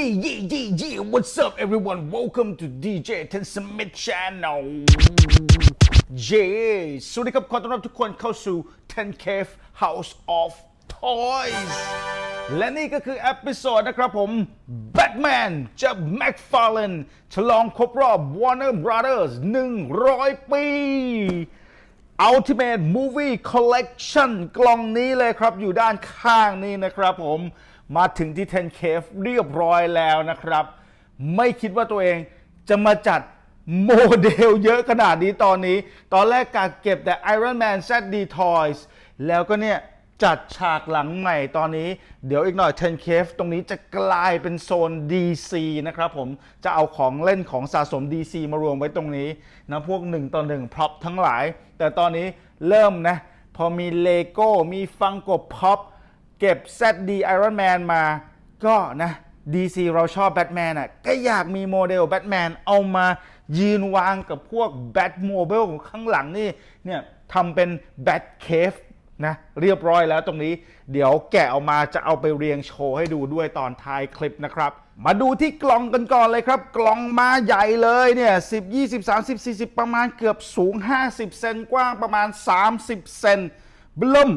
Yeah, yeah, yeah, yeah. What's up, everyone? Welcome to DJ Ten Smith Channel. Yeah. สวัสดีครับ ขอต้อนรับทุกคนเข้าสู่ Ten Cave House of Toys และนี่ก็คือเอพิโซดนะครับผม Batman จาก McFarlane ฉลองครบรอบ Warner Brothers 100 ปี Ultimate Movie Collection กล่องนี้เลยครับ อยู่ด้านข้างนี้นะครับผม มาถึงที่ 10 Cave เรียบร้อยแล้วนะครับ ไม่คิดว่าตัวเองจะมาจัดโมเดลเยอะขนาดนี้ตอนนี้ ตอนแรกกะเก็บแต่ Iron Man ZD Toys แล้วก็เนี่ย จัดฉากหลังใหม่ตอนนี้ เดี๋ยวอีกหน่อย 10 Cave ตรงนี้จะกลายเป็นโซน DC นะครับผม จะเอาของเล่นของสะสม DC มารวมไว้ตรงนี้นะพวก1ต่อ1พร็อพทั้งหลาย แต่ตอนนี้เริ่มนะ พอมีเลโก้มีฟังกบพ็อป เก็บ ZD Iron Man มาก็นะ DC เราชอบแบทแมนอะก็อยากมีโมเดลแบทแมนเอามายืนวางกับพวกแบทโมเบลข้างหลังนี่เนี่ยทำเป็นแบทเคฟนะเรียบร้อยแล้วตรงนี้เดี๋ยวแกะออกมาจะเอาไปเรียงโชว์ให้ดูด้วยตอนท้ายคลิปนะครับ มาดูที่กล่องกันก่อนเลยครับ กล่องมาใหญ่เลยเนี่ย10 20 30 40 ประมาณเกือบสูง 50 เซนกว้างประมาณ 30 เซนบิ่ม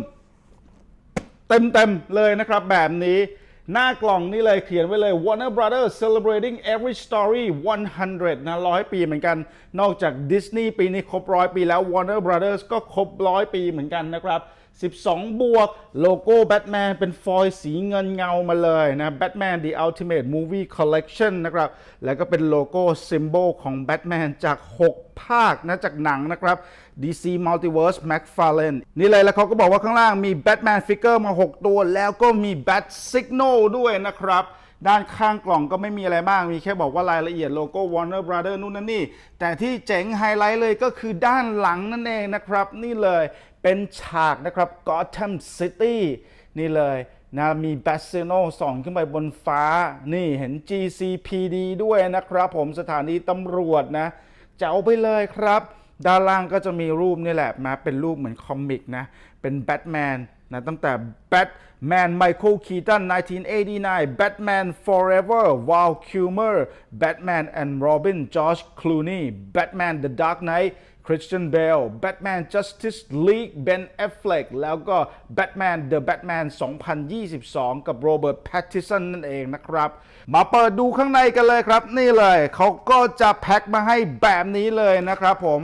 เต็มๆเลยนะครับแบบนี้ หน้ากล่องนี่เลยเขียนไว้เลย Warner Brothers celebrating every story 100 นะร้อยปีเหมือนกัน นอกจาก Disney ปีนี้ครบร้อยปีแล้ว Warner Brothers ก็ครบร้อยปีเหมือนกันนะครับ 12 บวก โลโก้แบทแมนเป็นฟอยล์สีเงินเงามาเลยนะ Batman The Ultimate Movie Collection นะครับ แล้วก็เป็นโลโก้ซิมโบลของแบทแมนจาก 6 ภาคนะจากหนังนะครับ DC Multiverse McFarlane นี่เลยแล้วเขาก็บอกว่าข้างล่างมี Batman Figure มา 6 ตัว แล้วก็มี Bat Signal ด้วยนะครับด้านข้างกล่องก็ไม่มีอะไรมากมีแค่บอกว่ารายละเอียดโลโก้ Warner Brother นู่นนั่นนี่ แต่ที่เจ๋งไฮไลท์เลยก็คือด้านหลังนั่นเองนะครับ นี่เลย เป็นฉากนะครับ Gotham City นี่เลยนะมีแบสเซโนส่องขึ้นไปบนฟ้า นี่เห็น GCPD ด้วยนะครับ ผมสถานีตำรวจนะเจ๋าไปเลยครับ ด้านล่างก็จะมีรูปนี่แหละมาเป็นรูปเหมือนคอมิกนะ เป็นแบทแมนนะตั้งแต่แบทแมนไมเคิลคีตัน1989 Batman Forever Val Kilmer Batman and Robin George Clooney Batman The Dark Knight Christian Bale Batman Justice League Ben Affleck แล้วก็ Batman The Batman 2022 กับ Robert Pattinson นั่นเองนะครับ มาเปิดดูข้างในกันเลยครับ นี่เลย เขาก็จะแพ็คมาให้แบบนี้เลยนะครับผม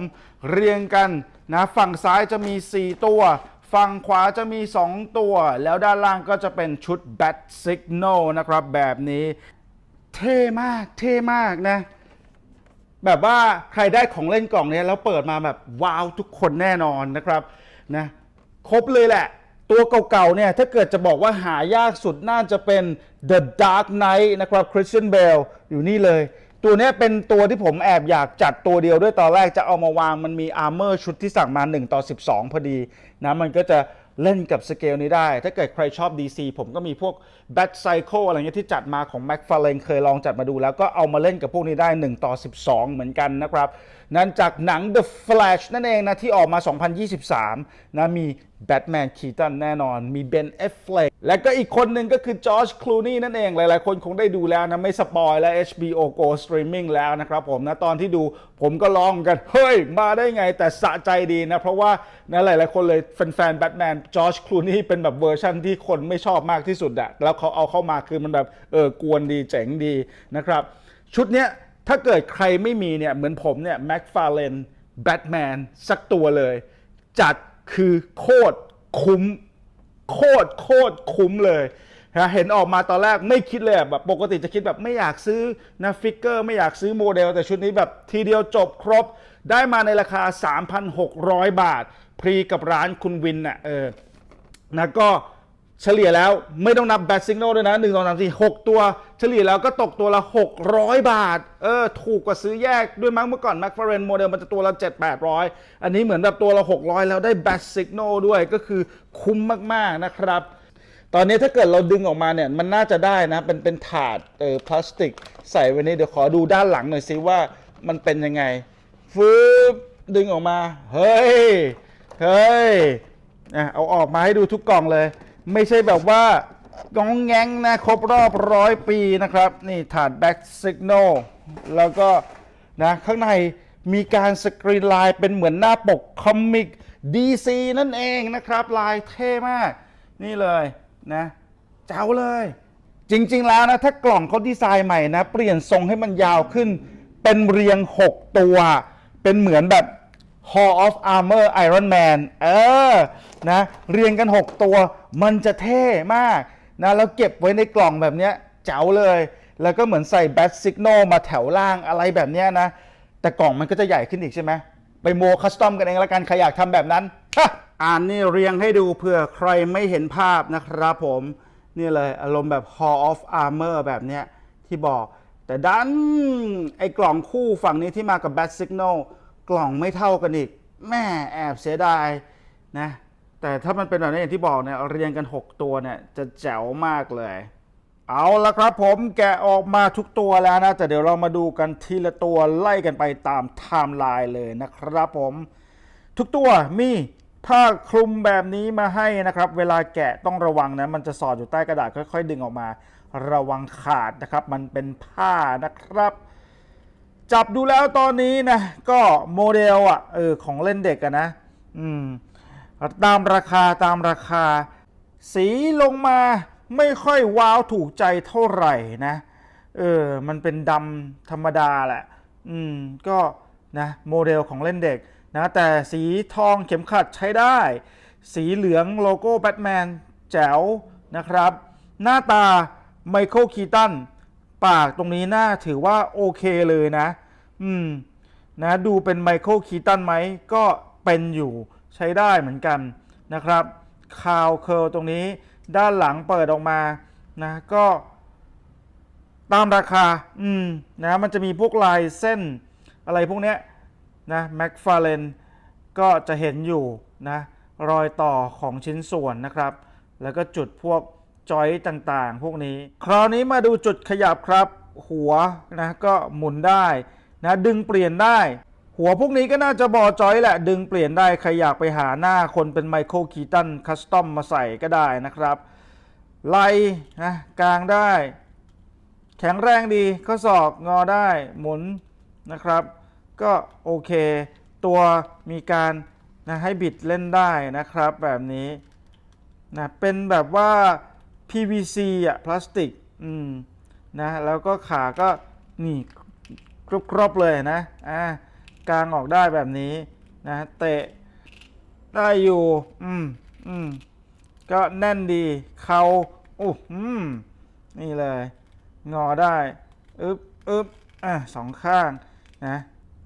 เรียงกันนะฝั่งซ้ายจะมี 4 ตัว ฝั่งขวาจะมี 2 ตัว แล้วด้านล่างก็จะเป็นชุด Bat Signal นะครับ แบบนี้ เท่มาก เท่มากนะ แบบว่าใครได้ของเล่นกล่องเนี้ยแล้วเปิดมาแบบว้าวทุกคนแน่นอนนะครับนะครบเลยแหละ ตัวเก่าๆเนี่ยถ้าเกิดจะบอกว่าหายากสุดน่าจะเป็น The Dark Knight นะครับ Christian Bale อยู่นี่เลย ตัวนี้เป็นตัวที่ผมแอบอยากจัดตัวเดียวด้วยตอนแรกจะเอามาวางมันมีอาร์เมอร์ชุดที่สั่งมา 1 ต่อ 12 พอดีนะมันก็จะ เล่นกับสเกลนี้ได้ ถ้าเกิดใครชอบ DC ผมก็มีพวก Bat Cycle อะไรเงี้ยที่จัดมาของ McFarlane เคยลองจัดมาดูแล้วก็เอามาเล่นกับพวกนี้ได้ 1 ต่อ 12 เหมือนกันนะครับ นั่นจากหนัง The Flash นั่นเองนะ ที่ออกมา 2023 นะ มี Batman Keaton แน่นอน มี Ben Affleck และก็อีกคนหนึ่งก็คือ George Clooney นั่นเอง หลายๆ คนคงได้ดูแล้วนะ ไม่สปอยแล้ว HBO Go Streaming แล้วนะครับผมนะ ตอนที่ดูผมก็ลองกัน เฮ้ย มาได้ไงแต่สะใจดีนะ เพราะว่านะหลาย ๆ คนเลยแฟนๆ Batman George Clooney เป็นแบบเวอร์ชันที่คนไม่ชอบมากที่สุดอะแล้วเขาเอาเข้ามาคือมันแบบเออกวนดีเจ๋งดีนะครับชุดเนี้ย ถ้าเกิดใครไม่มีเนี่ยเหมือนผมเนี่ยแม็กฟาเลนแบทแมนสักตัวเลย จัดคือโคตรคุ้ม โคตรโคตรคุ้มเลยนะเห็นออกมาตอนแรกไม่คิดเลยแบบปกติจะคิดแบบไม่อยากซื้อนะฟิกเกอร์ไม่อยากซื้อโมเดล แต่ชุดนี้แบบทีเดียวจบครบ ได้มาในราคา 3,600 บาท พรีกับร้านคุณวินน่ะเออนะก็ เฉลี่ยแล้วไม่ต้องนับแบทซิงโนด้วยนะ1 2 3 4 6ตัว เฉลี่ยแล้วก็ตกตัวละ 600 บาท เออ ถูกกว่าซื้อแยกด้วยมั้งเมื่อก่อน m c f a r l a n e โมเดลมันจะตัวละ 7 800 อันนี้เหมือนแบบตัวละ 600 แล้วได้แบทซิงโนด้วยก็คือคุ้มมาก ๆ นะครับ ตอนนี้ถ้าเกิดเราดึงออกมาเนี่ย มันน่าจะได้นะ เป็นเป็นถาดเออพลาสติก ใส่ไว้นี่เดี๋ยวขอดูด้านหลังหน่อยซิว่ามันเป็นยังไงฟืบดึงออกมาเฮ้ยเฮ้ยอะเอาออกมาให้ดูทุกกล่องเลย ไม่ใช่แบบว่ากองแงงนะครบรอบร้อยปีนะครับ นี่ถาดแบ็กซิกโนแล้วก็นะข้างในมีการสกรีนลายเป็นเหมือนหน้าปกคอมิก DC นั่นเองนะครับ ลายเท่มาก นี่เลยนะเจ้าเลย จริง ๆ แล้วนะ ถ้ากล่องเขาดีไซน์ใหม่นะ เปลี่ยนทรงให้มันยาวขึ้น เป็นเรียง 6 ตัว เป็นเหมือนแบบ Hall of Armor Iron Man เออนะเรียงกัน 6 ตัวมันจะเท่มากนะแล้วเก็บไว้ในกล่องแบบเนี้ยเจ๋วเลย แล้วก็เหมือนใส่แบทซิกโนมาแถวล่างอะไรแบบเนี้ยนะ แต่กล่องมันก็จะใหญ่ขึ้นอีกใช่ไหมไปโมคัสตอมกันเองละกันใครอยากทำแบบนั้นอ่านนี่เรียงให้ดูเผื่อใครไม่เห็นภาพนะครับผมนี่เลยอารมณ์แบบ Hall of Armor แบบเนี้ยที่บอก แต่ดันไอ้กล่องคู่ฝั่งนี้ที่มากับ Bat Signal กล่องไม่เท่ากันอีก แม่แอบเสียดายนะ แต่ถ้ามันเป็นแบบนี้อย่างที่บอกเนี่ยเรียงกัน 6 ตัวเนี่ยจะแจ๋วมากเลย เอาละครับผมแกะออกมาทุกตัวแล้วนะ แต่เดี๋ยวเรามาดูกันทีละตัวไล่กันไปตามไทม์ไลน์เลยนะครับผม ทุกตัวมีผ้าคลุมแบบนี้มาให้นะครับ เวลาแกะต้องระวังนะ มันจะสอดอยู่ใต้กระดาษค่อย ๆ ดึงออกมา ระวังขาดนะครับ มันเป็นผ้านะครับ จับดูแล้วตอนนี้นะ ก็โมเดลอะเออของเล่นเด็กอะนะ อืม ตามราคาตามราคา สีลงมาไม่ค่อยว้าวถูกใจเท่าไหร่นะ เออ มันเป็นดำธรรมดาแหละ อืม ก็นะโมเดลของเล่นเด็กนะแต่สีทองเข็มขัดใช้ได้ สีเหลืองโลโก้แบทแมนแจ๋วนะครับ หน้าตาไมเคิลคีตัน ปากตรงนี้น่าถือว่าโอเคเลยนะ อืม นะดูเป็นไมเคิลคีตันไหม ก็เป็นอยู่ใช้ได้เหมือนกันนะครับคาวเคิลตรงนี้ด้านหลังเปิดออกมานะก็ตามราคา อืม นะ มันจะมีพวกลายเส้นอะไรพวกเนี้ยนะแม็กฟาเลนก็จะเห็นอยู่นะ รอยต่อของชิ้นส่วนนะครับ แล้วก็จุดพวก จอยต่างๆ พวกนี้ คราวนี้มาดูจุดขยับครับ หัวนะก็หมุนได้นะดึงเปลี่ยนได้ หัวพวกนี้ก็น่าจะบอจอยแหละ ดึงเปลี่ยนได้ใครอยากไปหาหน้าคนเป็นไมเคิลคีตันคัสตอมมาใส่ก็ได้นะครับไหลนะกลางได้ แข็งแรงดีข้อศอกงอได้หมุนนะครับ ก็โอเค ตัวมีการนะให้บิดเล่นได้นะครับแบบนี้นะเป็นแบบว่า PVC อะพลาสติกอืมนะแล้วก็ขาก็นี่กรอบๆเลยนะอ่ากางออกได้แบบนี้นะเตะได้อยู่อืมอืมก็แน่นดีเขาโอ้อืมนี่เลย งอได้อึบอึบอะสองข้างนะ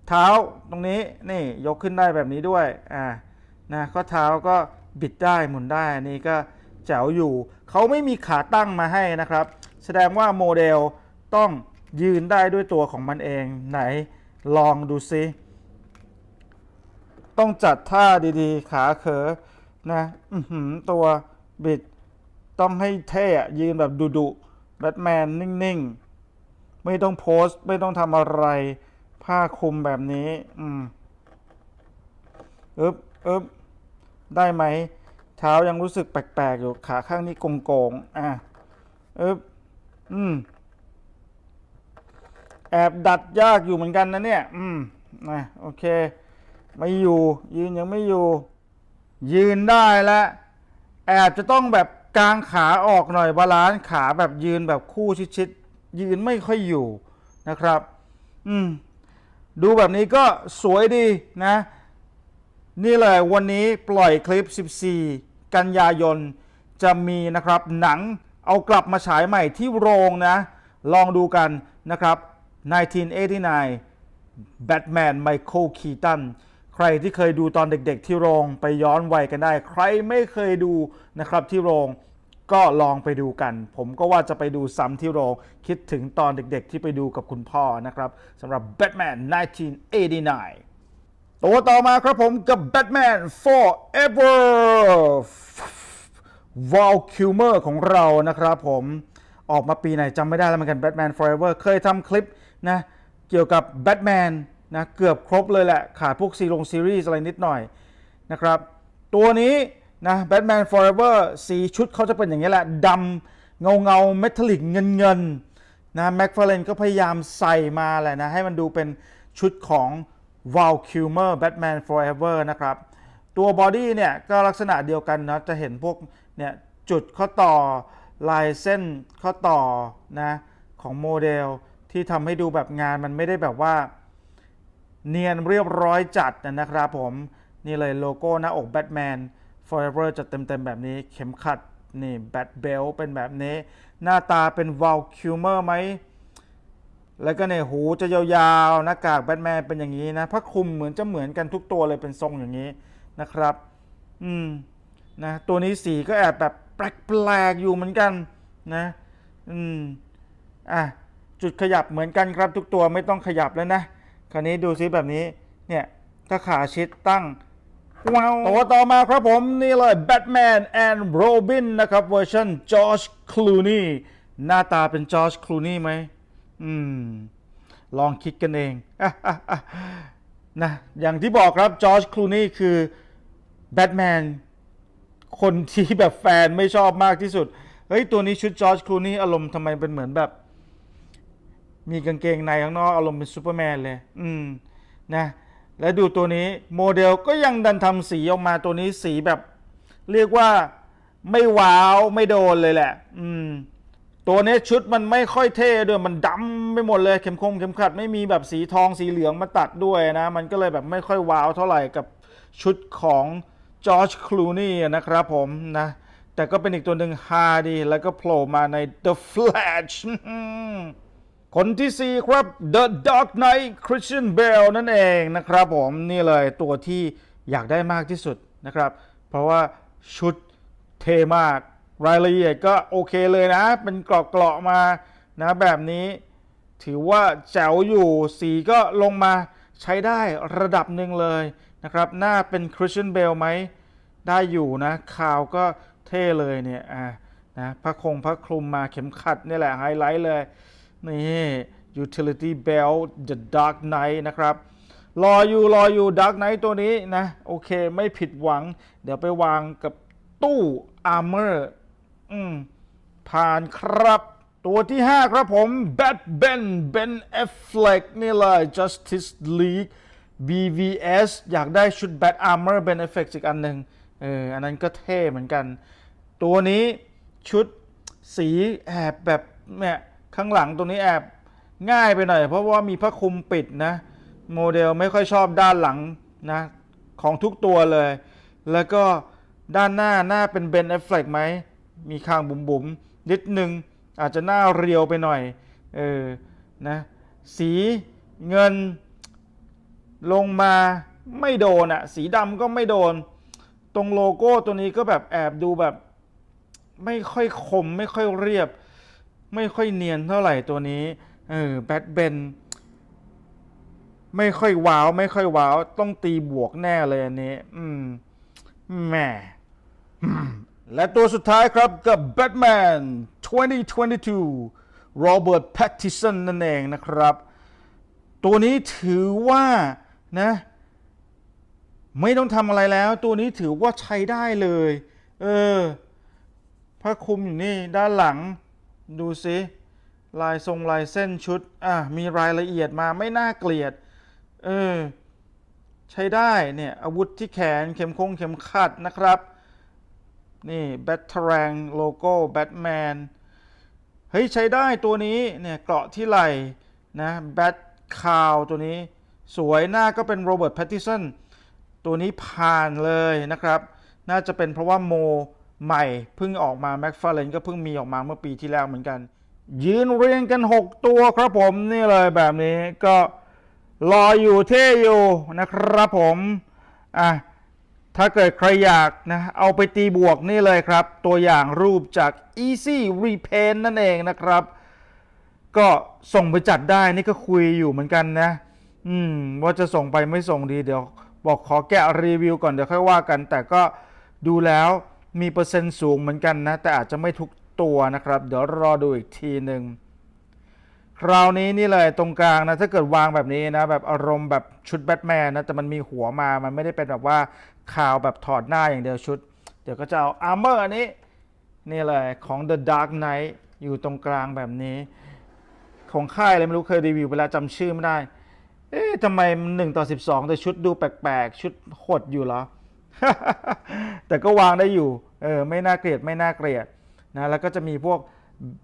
เท้าตรงนี้นี่ยกขึ้นได้แบบนี้ด้วยอ่านะข้อเท้าก็บิดได้หมุนได้นี่ก็ แจ๋วอยู่ เขาไม่มีขาตั้งมาให้นะครับ แสดงว่าโมเดลต้องยืนได้ด้วยตัวของมันเองไหนลองดูซิต้องจัดท่าดีๆ ขาเขอนะอตัวบิดต้องให้เท่ยืนแบบดุดุๆแบทแมนนิ่งๆ ไม่ต้องโพสต์ไม่ต้องทำอะไร ผ้าคลุมแบบนี้ อืมอึบอึบได้ไหม ท้ายังรู้สึกแปลกๆ อยู่ ขาข้างนี้โกงๆ อะอึบอืม แอบดัดยากอยู่เหมือนกันนะเนี่ย อืมนะโอเค ไม่อยู่ ยืนยังไม่อยู่ ยืนได้แล้ว แอบจะต้องแบบกางขาออกหน่อยบาลานซ์ขาแบบยืนแบบคู่ชิดๆ ยืนไม่ค่อยอยู่นะครับ อืม ดูแบบนี้ก็สวยดีนะนี่เลยวันนี้ปล่อยคลิป 14 กันยายนจะมีนะครับหนังเอากลับมาฉายใหม่ที่โรงนะ ลองดูกันนะครับ 1989แบทแมนไมเคิลคีตันใครที่เคยดูตอนเด็กๆที่โรงไปย้อนวัยกันได้ ใครไม่เคยดูนะครับที่โรงก็ลองไปดูกัน ผมก็ว่าจะไปดูซ้ำที่โรงคิดถึงตอนเด็กๆที่ไปดูกับคุณพ่อนะครับสำหรับ Batman 1989 ตัวต่อมาครับผมกับ Batman Forever วอลคิวเมอร์ของเรานะครับผมออกมาปีไหนจำไม่ได้แล้วเหมือนกัน Batman Forever เคยทำคลิปนะเกี่ยวกับ Batman นะเกือบครบเลยแหละ ขาดพวกซีรงซีรีส์อะไรนิดหน่อยนะครับ ตัวนี้นะ Batman Forever สีชุดเขาจะเป็นอย่างนี้แหละดำเงาเงาเมทัลลิกเงินเงินนะแม็กฟาเลนก็พยายามใส่มาแหละนะ ให้มันดูเป็นชุดของ Val Kilmer Batman Forever นะครับ ตัวบอดี้เนี่ยก็ลักษณะเดียวกันนะจะเห็นพวกเนี่ยจุดข้อต่อลายเส้นข้อต่อนะของโมเดลที่ทำให้ดูแบบงานมันไม่ได้แบบว่า เนียนเรียบร้อยจัดนะครับผม นี่เลยโลโก้หน้าอกแบทแมน Forever จะเต็มๆแบบนี้เข็มขัดนี่แบทเบลเป็นแบบนี้ หน้าตาเป็นว a l คิวเมอร์ไหม แล้วก็เนี่ยหูจะยาวๆหน้ากากแบทแมนเป็นอย่างนี้นะผ้าคลุมเหมือนจะเหมือนกันทุกตัวเลยเป็นทรงอย่างนี้นะครับ อืมนะตัวนี้สีก็แอบแบบแปลกๆอยู่เหมือนกันนะอืมอะจุดขยับเหมือนกันครับทุกตัวไม่ต้องขยับแล้วนะคราวนี้ดูซิแบบนี้เนี่ยถ้าขาชิดตั้งว้าวตัวต่อมาครับผมนี่เลย Batman and Robin นะครับเวอร์ชัน George Clooney หน้าตาเป็น George Clooney ไหม อืม ลองคิดกันเองนะอย่างที่บอกครับ George Clooney คือแบทแมนคนที่แบบแฟนไม่ชอบมากที่สุด เฮ้ย ตัวนี้ชุดจอร์จคลูนี่อารมณ์ทำไมเป็นเหมือนแบบ มีกางเกงในข้างนอกอารมณ์เป็นซูเปอร์แมนเลย อืม นะ แล้วดูตัวนี้โมเดลก็ยังดันทำสีออกมาตัวนี้สีแบบ เรียกว่าไม่ว้าวไม่โดนเลยแหละ อืม ตัวนี้ชุดมันไม่ค่อยเท่ด้วยมันดำไปหมดเลยเข็มคงเข็มขัดไม่มีแบบสีทองสีเหลืองมาตัดด้วยนะ มันก็เลยแบบไม่ค่อยว้าวเท่าไหร่กับชุดของจอร์จคลูนี่นะครับผมนะ แต่ก็เป็นอีกตัวหนึ่งฮาดีแล้วก็โผล่มาใน The Flash คนที่ 4 ครับ The Dark Knight Christian Bale นั่นเองนะครับผมนี่เลยตัวที่อยากได้มากที่สุดนะครับ เพราะว่าชุดเท่มาก รายละเอียดก็โอเคเลยนะ เป็นเกราะๆมานะแบบนี้ถือว่าแจ๋วอยู่สีก็ลงมาใช้ได้ระดับหนึ่งเลยนะครับ หน้าเป็น Christian Bale ไหม ได้อยู่นะข่าวก็เท่เลยเนี่ยอ่านะพระคงพระคลุมมาเข็มขัดนี่แหละไฮไลท์เลย นี่ utility belt the dark knight นะครับรออยู่รออยู่ dark knight ตัวนี้นะ โอเคไม่ผิดหวัง เดี๋ยวไปวางกับตู้ armor อืมผ่านครับ ตัวที่ 5 ครับผม Bat Ben Ben Affleck นี่เลย Justice League BVS อยากได้ชุด Bat Armor Ben Affleck อีกอันหนึ่งเอออันนั้นก็เท่เหมือนกัน ตัวนี้ชุดสีแอบแบบเนี่ยข้างหลังตัวนี้แอบง่ายไปหน่อย เพราะว่ามีผ้าคลุมปิดนะ โมเดลไม่ค่อยชอบด้านหลังนะ ของทุกตัวเลย แล้วก็ด้านหน้าหน้าเป็นเบนเอฟเฟลกไหม มีข้างบุ๋มๆนิดนึงอาจจะหน้าเรียวไปหน่อยเออนะสีเงินลงมาไม่โดนอะสีดำก็ไม่โดน ตรงโลโก้ตัวนี้ก็แบบแอบดูแบบ ไม่ค่อยคม ไม่ค่อยเรียบ ไม่ค่อยเนียนเท่าไหร่ตัวนี้เออแบทเบนไม่ค่อยว้าว ไม่ค่อยว้าว ต้องตีบวกแน่เลยอันนี้ อืมแหม และตัวสุดท้ายครับกับ Batman 2022 Robert Pattinson นั่นเองนะครับ ตัวนี้ถือว่านะไม่ต้องทำอะไรแล้ว ตัวนี้ถือว่าใช้ได้เลย เออผ้าคลุมอยู่นี่ด้านหลัง ดูสิลายทรงลายเส้นชุด อะ มีรายละเอียดมาไม่น่าเกลียด เออ ใช้ได้เนี่ย อาวุธที่แขนเข็มคงเข็มขัดนะครับ นี่แบทเทรังโลโก้แบทแมนเฮ้ย ใช้ได้ตัวนี้เนี่ยเกราะที่ไหล่นะแบทคาวตัวนี้สวยหน้าก็เป็นโรเบิร์ตแพตติสันตัวนี้ผ่านเลยนะครับ น่าจะเป็นเพราะว่าโมใหม่เพิ่งออกมาแม็กฟาเลนก็เพิ่งมีออกมาเมื่อปีที่แล้วเหมือนกัน ยืนเรียงกัน 6 ตัวครับผมนี่เลยแบบนี้ก็รออยู่เท่อยู่นะครับผมอะ ถ้าเกิดใครอยากนะเอาไปตีบวกนี่เลยครับ ตัวอย่างรูปจาก Easy Repaint นั่นเองนะครับ ก็ส่งไปจัดได้นี่ก็คุยอยู่เหมือนกันนะ อืม ว่าจะส่งไปไม่ส่งดีเดี๋ยว บอกขอแกะรีวิวก่อนเดี๋ยวค่อยว่ากัน แต่ก็ดูแล้วมีเปอร์เซ็นต์สูงเหมือนกันนะ แต่อาจจะไม่ทุกตัวนะครับ เดี๋ยวรอดูอีกทีหนึ่งคราวนี้นี่เลยตรงกลางนะถ้าเกิดวางแบบนี้นะ แบบอารมณ์แบบชุดแบทแมนนะแต่มันมีหัวมามันไม่ได้เป็นแบบว่า ข่าวแบบถอดหน้าอย่างเดียวชุด เดี๋ยวก็จะเอาอาร์เมอร์อันนี้ นี่เลยของ The Dark Knight อยู่ตรงกลางแบบนี้ ของค่ายอะไรไม่รู้เคยรีวิวไปแล้วจำชื่อไม่ได้ เอ๊ะทำไมหนึ่งต่อสิบสองแต่ชุดดูแปลกๆ ชุดหดอยู่เหรอ แต่ก็วางได้อยู่ เออไม่น่าเกลียดไม่น่าเกลียดนะแล้วก็จะมีพวก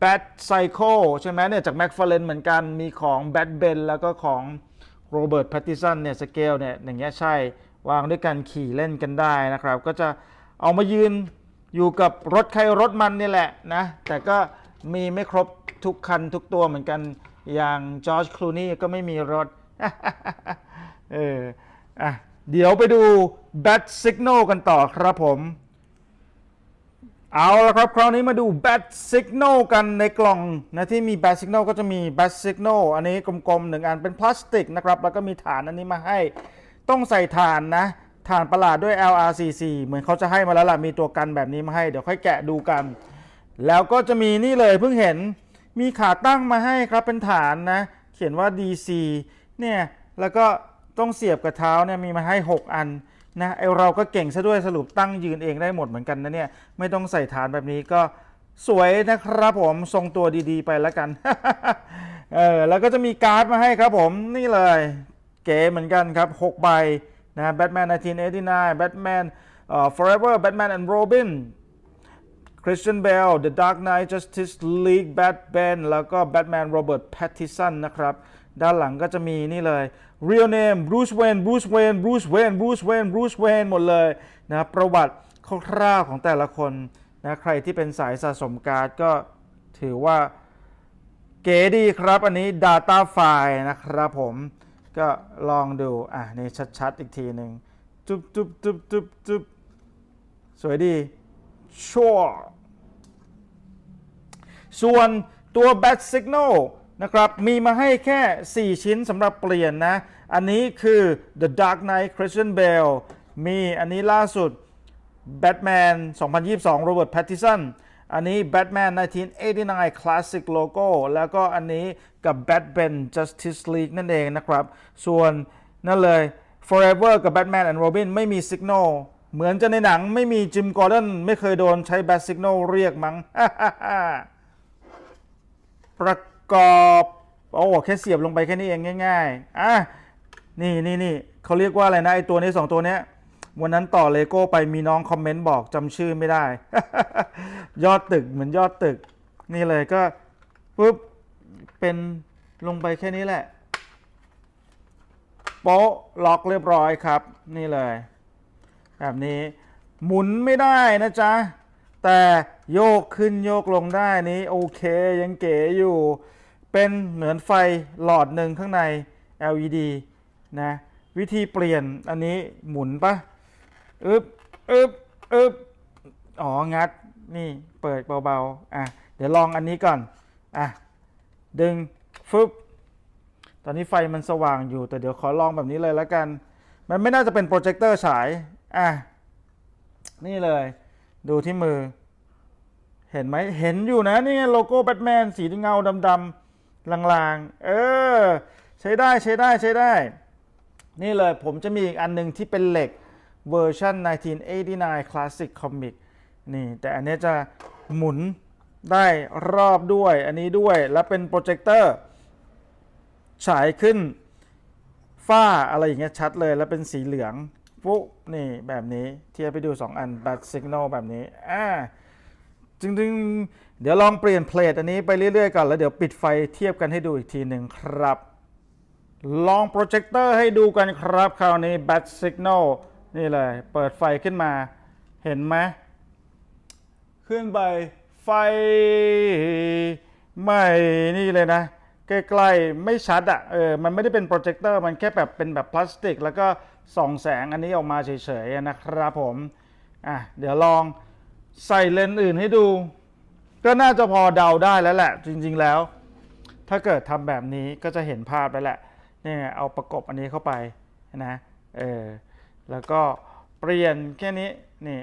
Bat Cycle ใช่ไหมเนี่ยจาก McFarlane เหมือนกันมีของ Bat Ben แล้วก็ของ Robert Pattinson เนี่ยสเกลเนี่ยอย่างเงี้ยใช่ วางด้วยกันขี่เล่นกันได้นะครับ ก็จะเอามายืนอยู่กับรถใครรถมันนี่แหละนะ แต่ก็มีไม่ครบทุกคันทุกตัวเหมือนกันอย่างจอร์จคลูนี่ก็ไม่มีรถ เอออะเดี๋ยวไปดู Bat Signal กันต่อครับผม เอาละครับ คราวนี้มาดู Bat Signal กันในกล่องนะที่มี Bat Signal ก็จะมี Bat Signal อันนี้กลมๆหนึ่งอันเป็นพลาสติกนะครับ แล้วก็มีฐานอันนี้มาให้ ต้องใส่ฐานนะฐานประหลาดด้วย LRCC เหมือนเขาจะให้มาแล้วล่ะมีตัวกันแบบนี้มาให้ เดี๋ยวค่อยแกะดูกัน แล้วก็จะมีนี่เลยเพิ่งเห็นมีขาตั้งมาให้ครับเป็นฐานนะ เขียนว่า DC เนี่ยแล้วก็ต้องเสียบกับเท้าเนี่ยมีมาให้ 6 อันนะไอเราก็เก่งซะด้วยสรุปตั้งยืนเองได้หมดเหมือนกันนะเนี่ยไม่ต้องใส่ฐานแบบนี้ก็สวยนะครับผมทรงตัวดีๆ ไปแล้วกัน เออแล้วก็จะมีการ์ดมาให้ครับผมนี่เลย เก๋เหมือนกันครับ6ใบนะ Batman 1989 Batman เอ่อ Forever Batman and Robin Christian Bale The Dark Knight Justice League Batman แล้วก็ Batman Robert Pattinson นะครับ ด้านหลังก็จะมีนี่เลย Real Name Bruce Wayne Bruce Wayne Bruce Wayne Bruce Wayne Bruce Wayne หมดเลยนะประวัติคร่าวๆของแต่ละคนนะใครที่เป็นสายสะสมการ์ดก็ถือว่าเก๋ดีครับอันนี้ Data File นะครับผม ก็ลองดู อะนี่ชัด ๆ อีกทีหนึ่งจุ๊บจุ๊บจุ๊บจุ๊บจุ๊บสวยดีชัวร์ส่วนตัว Bat Signal นะครับมีมาให้แค่ 4 ชิ้นสำหรับเปลี่ยนนะ อันนี้คือ The Dark Knight Christian Bale มีอันนี้ล่าสุด Batman 2022 Robert Pattinson อันนี้ Batman 1989 Classic Logo แล้วก็อันนี้กับ Batman Justice League นั่นเองนะครับ ส่วนนั่นเลย Forever กับ Batman and Robin ไม่มี Signal เหมือนจะในหนังไม่มีจิมกอร์ด n นไม่เคยโดนใช้ Bat Signal เรียกมั้ง ประกอบโอ้แค่เสียบลงไปแค่นี้เองง่าย ๆ อะ นี่นี่นี่เขาเรียกว่าอะไรนะไอตัวนี้สองตัวเนี้ย วันนั้นต่อเลโก้ไปมีน้องคอมเมนต์บอกจำชื่อไม่ได้ ยอดตึกเหมือนยอดตึก นี่เลยก็ปุ๊บเป็นลงไปแค่นี้แหละ โป๊ะล็อกเรียบร้อยครับ นี่เลย แบบนี้หมุนไม่ได้นะจ๊ะ แต่โยกขึ้นโยกลงได้นี้โอเคยังเก๋อยู่ เป็นเหมือนไฟหลอดหนึ่งข้างใน LED นะ วิธีเปลี่ยนอันนี้หมุนปะ อึบอึบอึบอ๋อ งัด นี่เปิดเบาๆ อะ เดี๋ยวลองอันนี้ก่อน อะ ดึง ฟึบ ตอนนี้ไฟมันสว่างอยู่ แต่เดี๋ยวขอลองแบบนี้เลยแล้วกัน มันไม่น่าจะเป็นโปรเจคเตอร์ฉาย อะ นี่เลย ดูที่มือ เห็นไหม เห็นอยู่นะ นี่ไงโลโก้แบทแมน สีเงาดำๆ ลางๆ เออ ใช้ได้ ใช้ได้ ใช้ได้ นี่เลย ผมจะมีอีกอันหนึงที่เป็นเหล็ก เวอร์ชัน1989 Classic Comic นี่ แต่อันนี้จะหมุนได้รอบด้วยอันนี้ด้วยแล้วเป็นโปรเจคเตอร์ฉายขึ้นฝ้าอะไรอย่างเงี้ยชัดเลยแล้วเป็นสีเหลืองปุ๊บนี่แบบนี้เทียบไปดู 2 อัน Bat Signal แบบนี้อ่าจริงๆ เดี๋ยวลองเปลี่ยนเพลทอันนี้ไปเรื่อยๆก่อน แล้วเดี๋ยวปิดไฟเทียบกันให้ดูอีกทีหนึ่งครับ ลองโปรเจคเตอร์ให้ดูกันครับ คราวนี้ Bat Signal นี่เลยเปิดไฟขึ้นมาเห็นไหมขึ้นไปไฟไม่นี่เลยนะใกล้ๆไม่ชัดอะ่ะเออมันไม่ได้เป็นโปรเจคเตอร์มันแค่แบบเป็นแบบพลาสติก แล้วก็ส่องแสงอันนี้ออกมาเฉยๆนะครับผมอะเดี๋ยวลองใส่เลนส์อื่นให้ดู ก็น่าจะพอเดาได้แล้วแหละ จริงๆแล้ว ถ้าเกิดทำแบบนี้ก็จะเห็นภาพแล้วแหละนี่เอาประกบอันนี้เข้าไปนะเออ แล้วก็เปลี่ยนแค่นี้นี่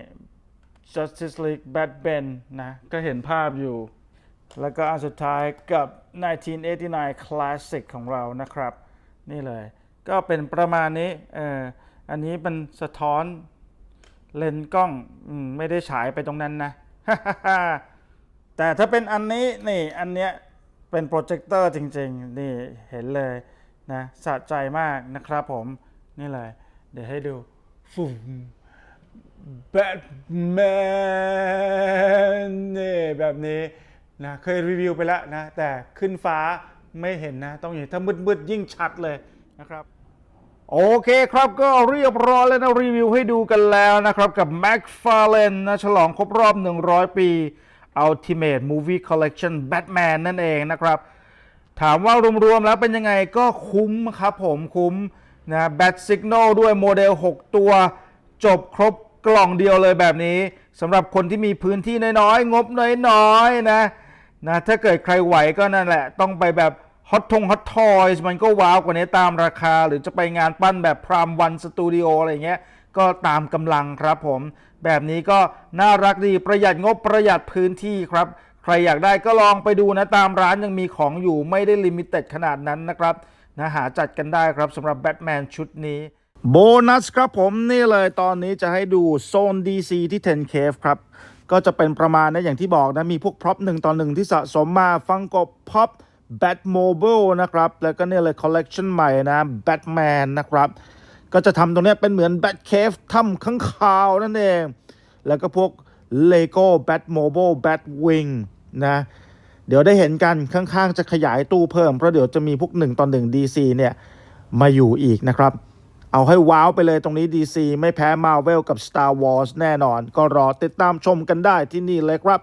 Justice League Bad Ben นะ ก็เห็นภาพอยู่ แล้วก็อันสุดท้ายกับ 1989 Classic ของเรานะครับ นี่เลย ก็เป็นประมาณนี้เอออันนี้มันสะท้อนเลนส์กล้องอมไม่ได้ฉายไปตรงนั้นนะ แต่ถ้าเป็นอันนี้นี่อันเนี้ยเป็นโปรเจคเตอร์จริง ๆ นี่เห็นเลยนะสะใจมากนะครับผม นี่เลย เดี๋ยวให้ดู แบทแมนนี่แบบนี้นะเคยรีวิวไปแล้วนะ แต่ขึ้นฟ้าไม่เห็นนะ ต้องอย่างนี้ถ้ามืดๆยิ่งชัดเลยนะครับ โอเคครับก็เรียบร้อยแล้วนะ รีวิวให้ดูกันแล้วนะครับ กับ McFarlane นะ ฉลองครบรอบ 100 ปี Ultimate Movie Collection Batman นั่นเองนะครับ ถามว่ารวมๆแล้วเป็นยังไงก็คุ้มครับผมคุ้ม นะ Bat Signal ด้วยโมเดล 6 ตัว จบครบกล่องเดียวเลยแบบนี้สำหรับคนที่มีพื้นที่น้อยๆ งบน้อยๆนะนะถ้าเกิดใครไหวก็นั่นแหละ ต้องไปแบบฮอตทงฮอตทอยส์มันก็ว้าวกว่านี้ตามราคา หรือจะไปงานปั้นแบบพรามวันสตูดิโออะไรเงี้ย ก็ตามกำลังครับผม แบบนี้ก็น่ารักดีประหยัดงบประหยัดพื้นที่ครับ ใครอยากได้ก็ลองไปดูนะ ตามร้านยังมีของอยู่ไม่ได้ลิมิเต็ดขนาดนั้นนะครับ นะหาจัดกันได้ครับสำหรับแบทแมนชุดนี้ โบนัสครับผมนี่เลยตอนนี้จะให้ดูโซน DC ที่ 10 Cave ครับ ก็จะเป็นประมาณนะอย่างที่บอกนะ มีพวกพร็อพหนึ่งต่อหนึ่งที่สะสมมาฟังกบพ็อป Batmobile นะครับ แล้วก็เนี่ยเลยคอลเลกชันใหม่นะ Batman นะครับ ก็จะทำตรงนี้เป็นเหมือน Bat Cave ถ้ำข้างคาวนั่นเอง แล้วก็พวก Lego Batmobile Batwing นะ เดี๋ยวได้เห็นกันข้างๆ จะขยายตู้เพิ่มเพราะเดี๋ยวจะมีพวก1ต่อ1 DC เนี่ยมาอยู่อีกนะครับ เอาให้ว้าวไปเลยตรงนี้ DC ไม่แพ้ Marvel กับ Star Wars แน่นอน ก็รอติดตามชมกันได้ที่นี่เลยครับ